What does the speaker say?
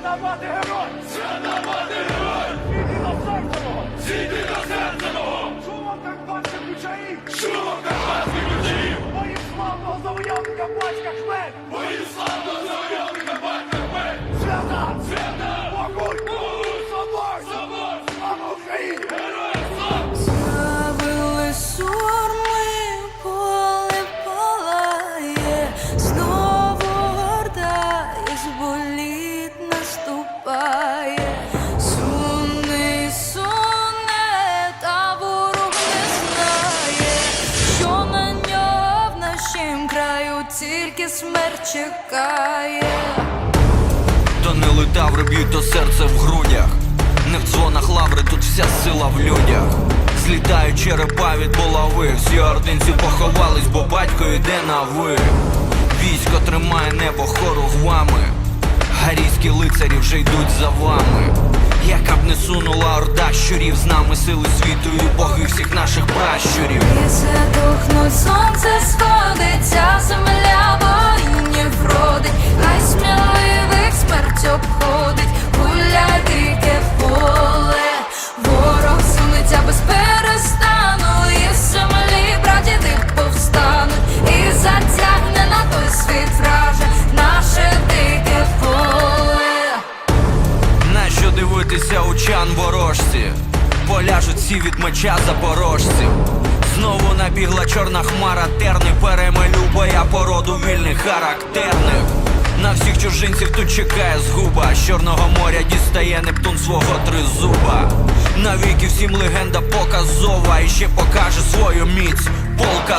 Свята мати герой! Свята мати герой! Сіди до серця мого! Сіди до серця мого! Чував так бачив ключаїв! Шумом так ключаїв! Тільки смерть чекає. То не летаври б'ють то серце в грудях. Не в дзвонах лаври, тут вся сила в людях. Злітають черепа від булави. Всі ординці поховались, бо батько йде на ви. Військо тримає небо хоругвами. Гарійські лицарі вже йдуть за вами. Яка б не сунула орда щурів, з нами сили світу і боги всіх наших пращурів. І задохнуть Всі від меча запорожців. Знову набігла чорна хмара, терни перемелю боя породу вільних характерних. На всіх чужинців тут чекає згуба. З Чорного моря дістає Нептун свого тризуба. Навіки всім легенда показова і ще покаже свою міць полка